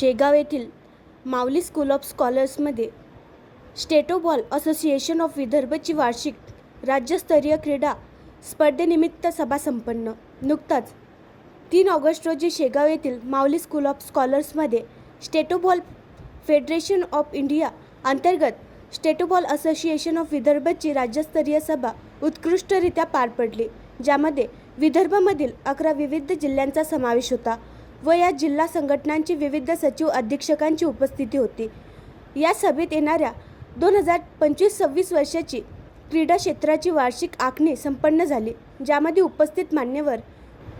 शेगाव येथील Mauli school of स्कॉलर्समध्ये स्टेटोबॉल असोसिएशन ऑफ विदर्भची वार्षिक राज्यस्तरीय क्रीडा स्पर्धेनिमित्त सभा संपन्न. नुकताच तीन ऑगस्ट रोजी शेगाव येथील माऊली स्कूल ऑफ स्कॉलर्समध्ये स्टेटोबॉल फेडरेशन ऑफ इंडिया अंतर्गत स्टेटोबॉल असोसिएशन ऑफ विदर्भची राज्यस्तरीय सभा उत्कृष्टरित्या पार पडली ज्यामध्ये विदर्भामधील अकरा विविध जिल्ह्यांचा समावेश होता. व या जिल्हा संघटनांची विविध सचिव अधीक्षकांची उपस्थिती होती. या सभेत येणाऱ्या दोन हजार पंचवीस सव्वीस वर्षाची क्रीडा क्षेत्राची वार्षिक आखणी संपन्न झाली ज्यामध्ये उपस्थित मान्यवर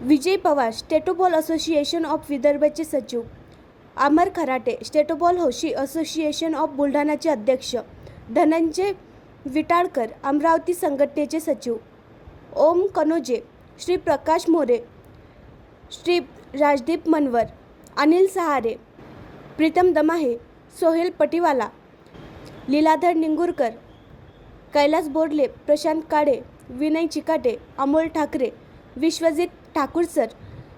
विजय पवार स्टेटोबॉल असोसिएशन ऑफ विदर्भचे सचिव अमर खराटे स्टेटोबॉल हौशी असोसिएशन ऑफ बुलढाणाचे अध्यक्ष धनंजय विटाळकर अमरावती संघटनेचे सचिव ओम कनोजे श्री प्रकाश मोरे श्री राजदीप मनवर अनिल सहारे प्रीतम दमाहे सोहेल पटिवाला लीलाधर निंगुरकर कैलास बोर्डले प्रशांत काळे विनय चिकाटे अमोल ठाकरे विश्वजित ठाकूर सर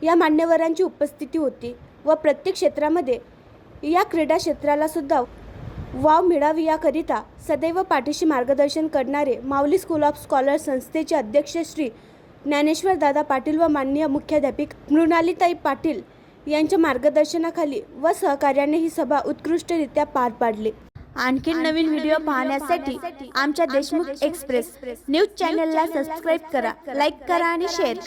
या मान्यवरांची उपस्थिती होती व प्रत्येक क्षेत्रामध्ये या क्रीडा क्षेत्रालासुद्धा वाव मिळावी याकरिता सदैव पाठीशी मार्गदर्शन करणारे माऊली स्कूल ऑफ स्कॉलर संस्थेचे अध्यक्ष श्री ज्ञानेश्वर दादा पाटील व माननीय मुख्याध्यापिक मृणालीताई पाटील यांच्या मार्गदर्शनाखाली व सहकार्याने ही सभा उत्कृष्टरित्या पार पाडली. आणखी नवीन व्हिडिओ पाहण्यासाठी आमच्या देशमुख एक्सप्रेस न्यूज चॅनलला सबस्क्राईब करा लाईक करा आणि शेअर करा.